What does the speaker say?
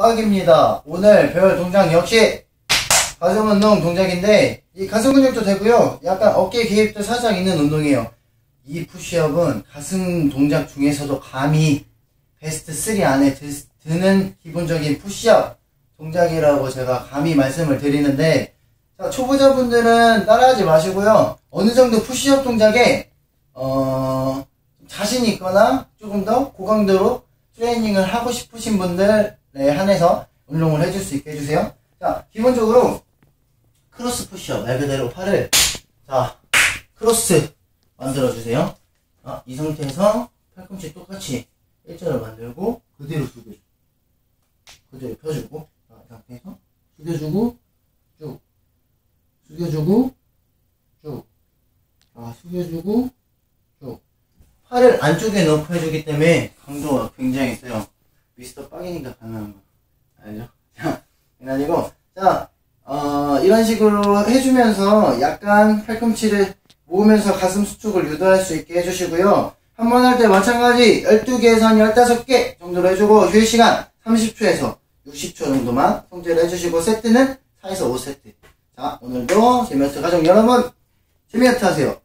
과학입니다. 오늘 배울 동작 역시 가슴 운동 동작인데 이 가슴 근육도 되고요. 약간 어깨 개입도 살짝 있는 운동이에요. 이 푸시업은 가슴 동작 중에서도 감히 베스트 3 안에 드, 드는 기본적인 푸시업 동작이라고 제가 감히 말씀을 드리는데 자, 초보자분들은 따라하지 마시고요. 어느 정도 푸시업 동작에 어, 자신 있거나 조금 더 고강도로 트레이닝을 하고 싶으신 분들 에 한해서 운동을 해줄 수 있게 해주세요. 자, 기본적으로 크로스 푸시업 말 그대로 팔을 자 크로스 만들어주세요. 아, 이 상태에서 팔꿈치 똑같이 일자로 만들고 그대로 숙여줘. 그대로 펴주고 자, 이 상태에서 숙여주고 쭉 숙여주고 쭉 아, 숙여주고 쭉 팔을 안쪽에 넣고 해주기 때문에 강도가 굉장히 세요. 미스터 빡이니까 가능한 거 알죠? 자, 아니고 자 어, 이런 식으로 해주면서 약간 팔꿈치를 모으면서 가슴 수축을 유도할 수 있게 해주시고요. 한 번 할 때 마찬가지 12개에서 한 15개 정도로 해주고 휴식 시간 30초에서 60초 정도만 통제를 해주시고 세트는 4에서 5세트. 자 오늘도 재미있어 가족 여러분 재미있게 하세요.